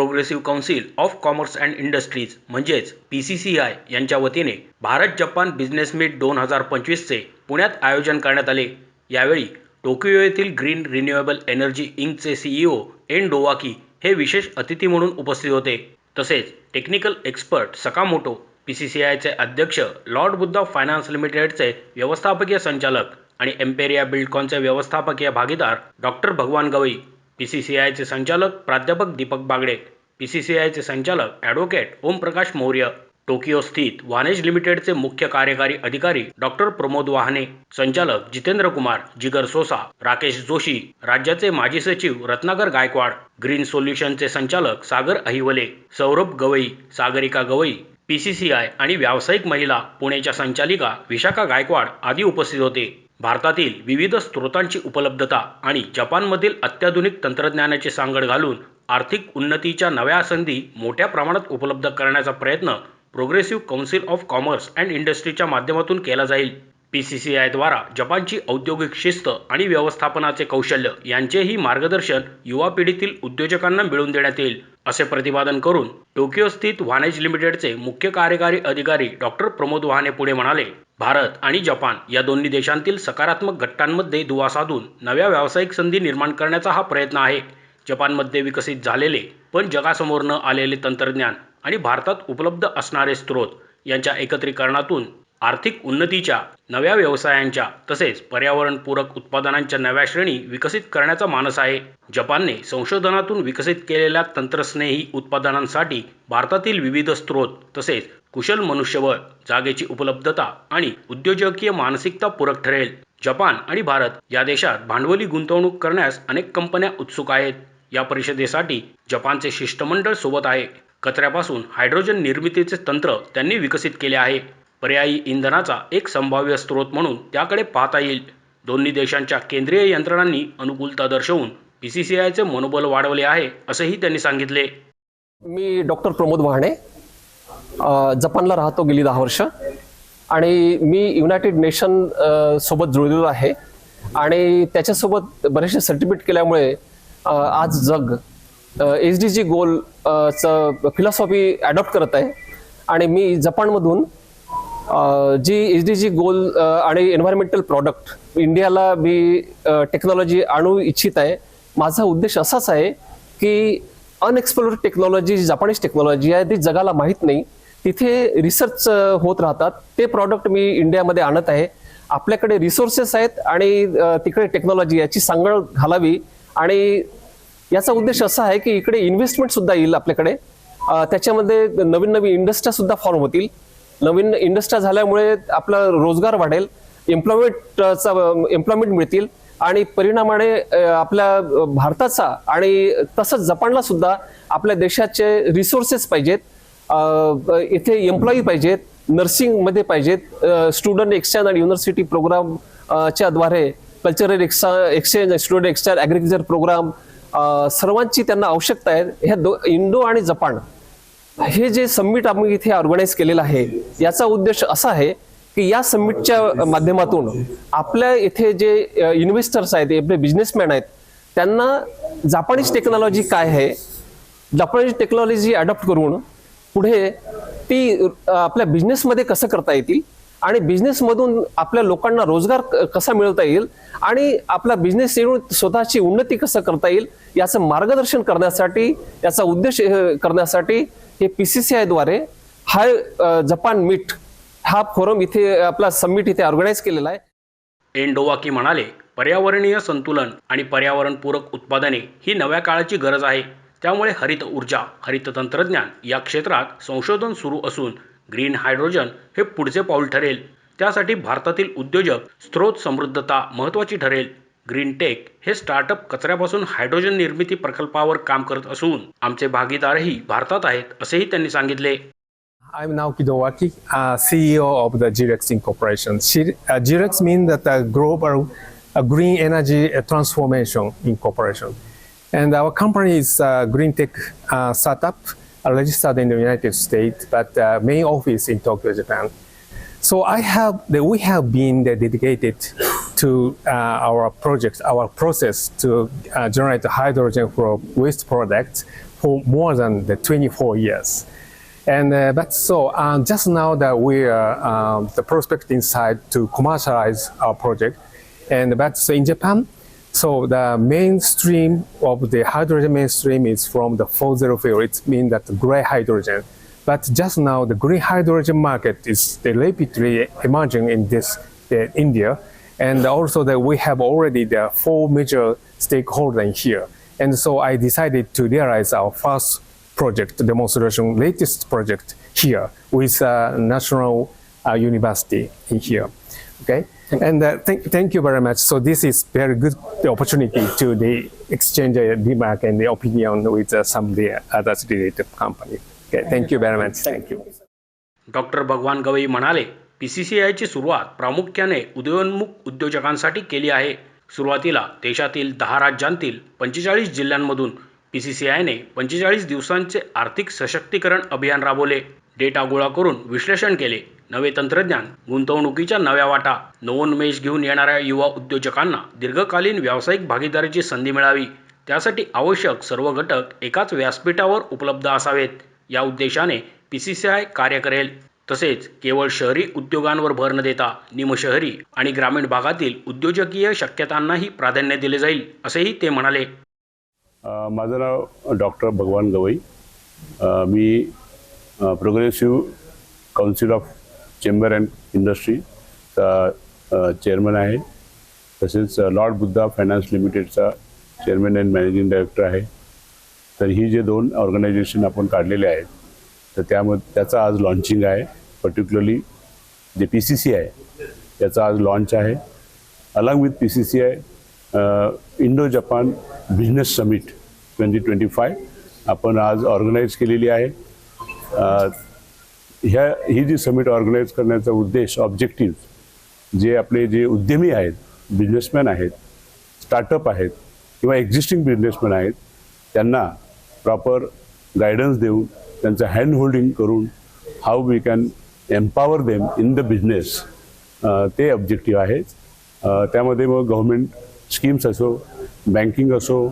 Progressive council of commerce and industries म्हणजेच P C C I यांच्या वतीने Bharat Japan business meet दोन हजार पंचवीसचे पुण्यात आयोजन करण्यात आले. यावेळी टोकियो येथील ग्रीन रिन्युएबल एनर्जी इंकचे सीईओ एन डोवाकी हे विशेष अतिथी म्हणून उपस्थित होते. तसेच technical expert Sakamoto P C C आयचे अध्यक्ष लॉर्ड बुद्धा फायनान्स लिमिटेडचे व्यवस्थापकीय संचालक आणि एम्पेरिया बिल्डकॉनचे व्यवस्थापकीय भागीदार doctor Bhagwan Gavai P C C आयचे संचालक प्राध्यापक Deepak Bagde P C C आयचे संचालक ॲडव्होकेट ओमप्रकाश मौर्य टोकियो स्थित वानेज लिमिटेडचे मुख्य कार्यकारी अधिकारी डॉक्टर प्रमोद वाहने संचालक जितेंद्र कुमार जिगर सोसा राकेश जोशी राज्याचे माजी सचिव रत्नाकर गायकवाड ग्रीन सोल्युशनचे संचालक Sagar Ahiwale Saurabh Gawai Sagarika Gawai P C C I आणि व्यावसायिक महिला पुणेच्या संचालिका विशाखा गायकवाड आदी उपस्थित होते. भारतातील विविध स्रोतांची उपलब्धता आणि जपानमधील अत्याधुनिक तंत्रज्ञानाची सांगड घालून आर्थिक उन्नतीच्या नव्या संधी मोठ्या प्रमाणात उपलब्ध करण्याचा प्रयत्न progressive council of commerce and इंडस्ट्रीच्या माध्यमातून केला जाईल. पी सी सी आयद्वारा जपानची औद्योगिक शिस्त आणि व्यवस्थापनाचे कौशल्य यांचेही मार्गदर्शन युवा पिढीतील उद्योजकांना मिळवून देण्यात येईल असे प्रतिपादन करून टोकियो स्थित व्हानेज लिमिटेडचे मुख्य कार्यकारी अधिकारी डॉक्टर प्रमोद वहाने पुढे म्हणाले. भारत आणि जपान या दोन्ही देशांतील सकारात्मक घटकांमध्ये दुवा साधून नव्या व्यावसायिक संधी निर्माण करण्याचा हा प्रयत्न आहे. जपानमध्ये विकसित झालेले पण जगासमोर न आलेले तंत्रज्ञान आणि भारतात उपलब्ध असणारे स्रोत यांच्या एकत्रीकरणातून आर्थिक उन्नतीच्या नव्या व्यवसायांच्या तसेच पर्यावरणपूरक उत्पादनांच्या नव्या श्रेणी विकसित करण्याचा मानस आहे. जपानने संशोधनातून विकसित केलेल्या तंत्रस्नेही उत्पादनांसाठी भारतातील विविध स्रोत तसेच कुशल मनुष्यबळ जागेची उपलब्धता आणि उद्योजकीय मानसिकता पूरक ठरेल. जपान आणि भारत या देशात भांडवली गुंतवणूक करण्यास अनेक कंपन्या उत्सुक आहेत. या परिषदेसाठी जपानचे शिष्टमंडळ सोबत आहे. कचऱ्यापासून हायड्रोजन निर्मितीचे तंत्र त्यांनी विकसित केले आहे. पर्यायी इंधनाचा एक संभाव्य स्रोत म्हणून त्याकडे पाहता येईल. दोन्ही देशांच्या केंद्रीय यंत्रणांनी अनुकूलता दर्शवून पी सी सी आयचे मनोबल वाढवले आहे असंही त्यांनी सांगितले. मी डॉक्टर प्रमोद वाहणे जपानला राहतो गेली दहा वर्ष. आणि मी युनायटेड नेशन सोबत जुळलेलो आहे. आणि त्याच्यासोबत बरेचसे सर्टिफिकेट केल्यामुळे आज जग एच डी जी गोल च चं फिलॉसॉफी ॲडॉप्ट करत आहे. आणि मी जपानमधून जी एच डी जी गोल आणि एन्व्हायरमेंटल प्रॉडक्ट इंडियाला मी टेक्नॉलॉजी आणू इच्छित आहे. माझा उद्देश असाच आहे की अनएक्सप्लोर्ड टेक्नॉलॉजी जी जपानीज टेक्नॉलॉजी आहे ती जगाला माहीत नाही. तिथे रिसर्च होत राहतात. ते प्रॉडक्ट मी इंडियामध्ये आणत आहे. आपल्याकडे रिसोर्सेस आहेत आणि तिकडे टेक्नॉलॉजी याची सांगड घालावी. आणि याचा उद्देश असा आहे की इकडे इन्व्हेस्टमेंट सुद्धा येईल आपल्याकडे. त्याच्यामध्ये नवीन नवीन इंडस्ट्र्या सुद्धा फॉर्म होतील. नवीन इंडस्ट्र्या झाल्यामुळे आपला रोजगार वाढेल. एम्प्लॉयमेंटचा एम्प्लॉयमेंट मिळतील. आणि परिणामाने आपल्या भारताचा आणि तसंच जपानला सुद्धा आपल्या देशाचे रिसोर्सेस पाहिजेत. इथे एम्प्लॉई पाहिजेत नर्सिंगमध्ये पाहिजेत स्टुडंट एक्सचेंज आणि युनिव्हर्सिटी प्रोग्राम च्या द्वारे कल्चरल एक्सा exchange student exchange agriculture program सर्वांची त्यांना आवश्यकता आहे. ह्या दो इंडो आणि जपान हे जे समिट आम्ही इथे ऑर्गनाईज केलेलं आहे याचा उद्देश असा आहे की या समिटच्या माध्यमातून आपल्या इथे जे इन्व्हेस्टर्स आहेत आपले बिझनेसमॅन आहेत त्यांना जापानीज टेक्नॉलॉजी काय आहे? जापानीज टेक्नॉलॉजी अडॉप्ट करून पुढे ती आपल्या बिझनेसमध्ये कसं करता येतील आणि बिझनेसमधून आपल्या लोकांना रोजगार क- कसा मिळवता येईल आणि आपला बिझनेस येऊन स्वतःची उन्नती कसं करता येईल याचं मार्गदर्शन करण्यासाठी याचा उद्देश करण्यासाठी हे पी सी सी आयद्वारे हाय जपान मीट हा फोरम इथे आपला समिट इथे ऑर्गनाईज केलेला आहे. एन डोवाकी म्हणाले पर्यावरणीय संतुलन आणि पर्यावरणपूरक उत्पादने ही नव्या काळाची गरज आहे. त्यामुळे हरित ऊर्जा हरित तंत्रज्ञान या क्षेत्रात संशोधन सुरू असून ग्रीन हायड्रोजन हे पुढचे पाऊल ठरेल त्यासाठी भारतातील उद्योजक स्रोत समृद्धता महत्त्वाची ठरेल ग्रीन टेक हे स्टार्टअप कचऱ्यापासून हायड्रोजन निर्मिती प्रकल्पावर काम करत असून आमचे भागीदारही भारतात आहेत असेही त्यांनी सांगितले I'm एम नाव uh, CEO of the Girex Incorporation. Shi- uh, Girex means that a global uh, green energy uh, transformation incorporation. And our company is a green tech uh, startup registered in the United States, but uh, main office in Tokyo, Japan. So I have, we have been dedicated to uh, our project, our process to generate hydrogen from waste products for more than the 24 years. And uh, but so um, just now that we are um, the prospecting side to commercialize our project, and but so in Japan, so the mainstream of the hydrogen mainstream is from the fossil fuel. It means that gray hydrogen. But just now, the green hydrogen market is rapidly emerging in this uh, India, and also that we have already the four major stakeholders here. And so I decided to realize our first project demonstration, latest project here with uh, National uh, University in here. Okay, and uh, thank, thank you very much. So this is very good opportunity to the exchange uh, remark and the opinion with uh, some of the others related company. Okay, thank you very much. Thank you. Doctor Bhagwan Gawai म्हणाले P C C आयची सुरुवात प्रामुख्याने उदयोन्मुख उद्योजकांसाठी केली आहे सुरुवातीला देशातील दहा राज्यांतील पंचेचाळीस जिल्ह्यांमधून पी सी सी आयने पंचेचाळीस दिवसांचे आर्थिक सशक्तीकरण अभियान राबवले डेटा गोळा करून विश्लेषण केले नवे तंत्रज्ञान गुंतवणुकीच्या नव्या वाटा नवोन्मेष घेऊन येणाऱ्या युवा उद्योजकांना दीर्घकालीन व्यावसायिक भागीदारीची संधी मिळावी. त्यासाठी आवश्यक सर्व घटक एकाच व्यासपीठावर उपलब्ध असावेत. या उद्देशाने पी सी सी आय कार्य करेल. तसेच केवळ शहरी उद्योगांवर भर न देता निमशहरी आणि ग्रामीण भागातील उद्योजकीय शक्यतांनाही प्राधान्य दिले जाईल असेही ते म्हणाले. माझं नाव doctor Bhagwan Gawai. Me progressive council of chamber and इंडस्ट्रीचा chairman आहे. तसेच लॉर्ड बुद्धा फायनान्स लिमिटेडचा चेअरमन अँड मॅनेजिंग डायरेक्टर आहे. तर ही जे दोन ऑर्गनायझेशन आपण काढलेले आहेत तर त्यामध्ये त्याचं आज लॉन्चिंग आहे. Particularly J P C C आहे त्याचा आज लॉन्च आहे. Along with P C C I Indo Japan business summit twenty twenty five आपण आज ऑर्गनाईज केलेली आहे. ह्या ही जी समिट ऑर्गनाईज करण्याचा उद्देश ऑब्जेक्टिव्ह जे आपले जे उद्यमी आहेत बिझनेसमॅन आहेत स्टार्टअप आहेत किंवा एक्झिस्टिंग बिझनेसमॅन आहेत त्यांना प्रॉपर गायडन्स देऊन त्यांचं हँड होल्डिंग करून how we can empower them in the business ते ऑब्जेक्टिव्ह आहे. त्यामध्ये मग गव्हर्मेंट स्कीम्स असो बँकिंग असो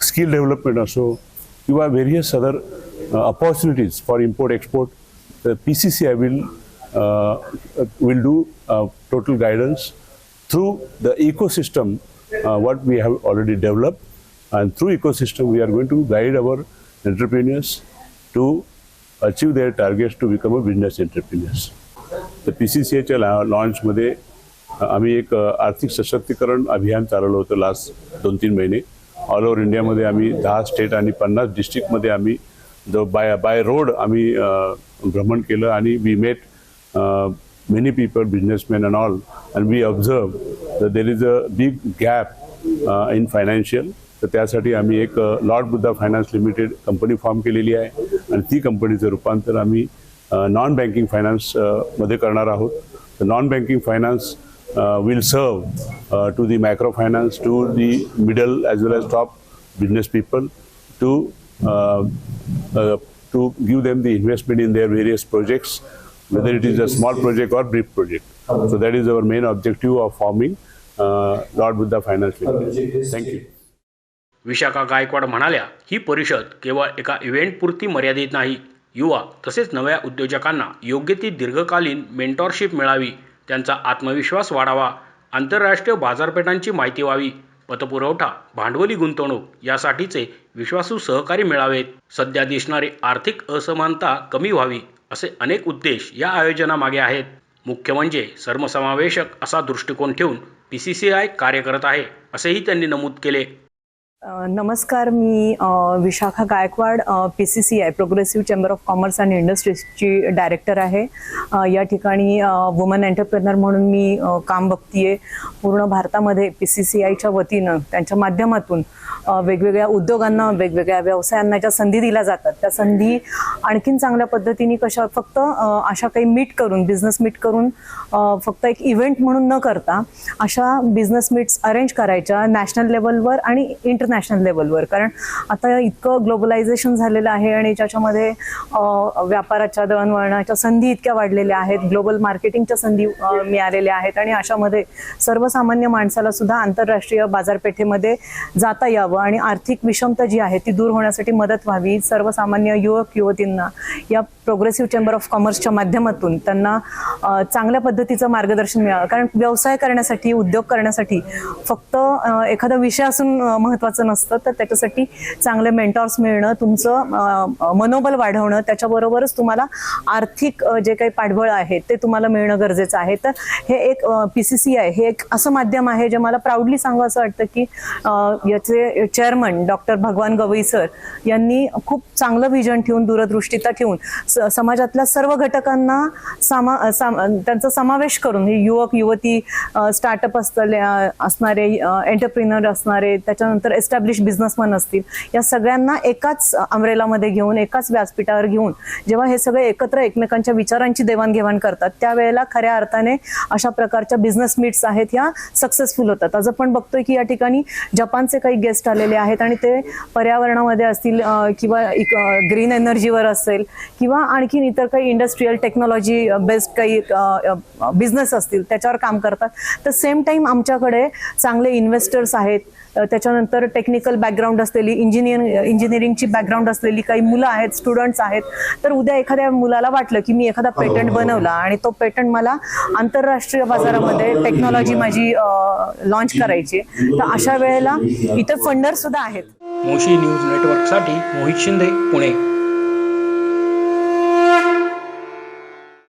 स्किल डेव्हलपमेंट असो किंवा various other opportunities for import export the pcci will uh, will do uh, total guidance through the ecosystem uh, what we have already developed and through ecosystem we are going to guide our entrepreneurs to achieve their targets to become a business entrepreneurs तर P C C एच्या लॉन्चमध्ये आम्ही एक आर्थिक सशक्तीकरण अभियान चालवलं होतं लास्ट दोन तीन महिने ऑल ओव्हर इंडियामध्ये आम्ही दहा स्टेट आणि पन्नास डिस्ट्रिक्टमध्ये आम्ही द बाय बाय रोड आम्ही भ्रमण केलं आणि we met many people businessman and all and we observe the there is a big gap in financial तर त्यासाठी आम्ही एक lord Buddha finance limited company form केलेली आहे. आणि ती कंपनीचं रूपांतर आम्ही नॉन बँकिंग फायनान्समध्ये करणार आहोत. तर non banking finance will serve to the micro finance to the middle as well as top business people to to give them the investment in their various projects, whether it is a small project or big project. So that is our main objective of forming uh, Lord Buddha Finance Limited. Thank you. Vishakha Gaikwad म्हणाल्या ही परिषद केवळ एका इव्हेंटपुरती मर्यादित नाही युवा तसेच नव्या उद्योजकांना योग्य ती दीर्घकालीन मेंटॉरशिप मिळावी त्यांचा आत्मविश्वास वाढावा आंतरराष्ट्रीय बाजारपेठांची माहिती व्हावी पतपुरवठा भांडवली गुंतवणूक यासाठीचे विश्वासू सहकारी मिळावेत. सध्या दिसणारी आर्थिक असमानता कमी व्हावी असे अनेक उद्देश या आयोजनामागे आहेत. मुख्य म्हणजे सर्वसमावेशक असा दृष्टिकोन ठेवून पी सी सी आय कार्य करत आहे असेही त्यांनी नमूद केले. नमस्कार मी Vishakha Gaikwad P C C I progressive chamber of commerce and इंडस्ट्रीजची director आहे. या ठिकाणी वुमन एंटरप्रेनर म्हणून मी काम बघतीये. पूर्ण भारतामध्ये पी सी सी आयच्या वतीनं त्यांच्या माध्यमातून वेगवेगळ्या उद्योगांना वेगवेगळ्या व्यवसायांना ज्या संधी दिल्या जातात त्या संधी आणखीन चांगल्या पद्धतीने कशा फक्त अशा काही मीट करून बिझनेस मीट करून फक्त एक इव्हेंट म्हणून न करता अशा बिझनेस मीट्स अरेंज करायच्या नॅशनल लेवलवर आणि इंटरनॅशनल लेवलवर कारण आता इतकं ग्लोबलायझेशन झालेलं आहे आणि ज्याच्यामध्ये व्यापाराच्या दळणवळणाच्या संधी इतक्या वाढलेल्या आहेत ग्लोबल मार्केटिंगच्या संधी मिळालेल्या आहेत आणि अशामध्ये सर्वसामान्य माणसाला सुद्धा आंतरराष्ट्रीय बाजारपेठेमध्ये जाता यावं. आणि आर्थिक विषमता जी आहे ती दूर होण्यासाठी मदत व्हावी. सर्वसामान्य युवक युवतींना या प्रोग्रेसिव्ह चेंबर ऑफ कॉमर्सच्या माध्यमातून त्यांना चांगल्या पद्धतीचं मार्गदर्शन मिळावं. कारण व्यवसाय करण्यासाठी उद्योग करण्यासाठी फक्त एखादा विषय असून महत्त्वाचं नसतं. तर त्याच्यासाठी चांगले मेंटॉर्स मिळणं तुमचं मनोबल वाढवणं त्याच्याबरोबरच तुम्हाला आर्थिक जे काही पाठबळ आहे ते तुम्हाला मिळणं गरजेचं आहे. तर हे एक पी सी सी आहे. हे एक असं माध्यम आहे जे मला प्राऊडली सांगू असं वाटतं की याचे chairman doctor Bhagwan Gavai sir यांनी खूप चांगलं व्हिजन ठेवून दूरदृष्टीता ठेवून स- समाजातल्या सर्व घटकांना सामा साम त्यांचा समावेश करून हे युवक युवती स्टार्टअप असतले असणारे एंटरप्रिनर असणारे त्याच्यानंतर एस्टॅब्लिश बिझनेसमॅन असतील या सगळ्यांना एकाच अमरेलामध्ये घेऊन एकाच व्यासपीठावर घेऊन जेव्हा हे सगळे एकत्र एकमेकांच्या विचारांची देवाणघेवाण करतात त्यावेळेला खऱ्या अर्थाने अशा प्रकारच्या बिझनेस मीट्स आहेत ह्या सक्सेसफुल होतात. आज आपण बघतोय की या ठिकाणी जपानचे काही गेस्ट आलेले आहेत आणि ते पर्यावरणामध्ये असतील किंवा ग्रीन एनर्जीवर असेल किंवा आणखीन इतर काही इंडस्ट्रीयल टेक्नॉलॉजी बेस्ड काही बिझनेस असतील त्याच्यावर काम करतात. तर सेम टाईम आमच्याकडे चांगले इन्व्हेस्टर्स आहेत त्याच्यानंतर टेक्निकल बॅकग्राऊंड असलेली इंजिनियर इंजिनिअरिंगची बॅकग्राऊंड असलेली काही मुलं आहेत स्टुडंट्स आहेत. तर उद्या एखाद्या मुलाला वाटलं की मी एखादा पेटंट बनवला आणि तो पेटंट मला आंतरराष्ट्रीय बाजारामध्ये टेक्नॉलॉजी माझी लॉन्च करायची. तर अशा वेळेला इतर फंडर सुद्धा आहेत. मोशी न्यूज नेटवर्कसाठी मोहित शिंदे पुणे.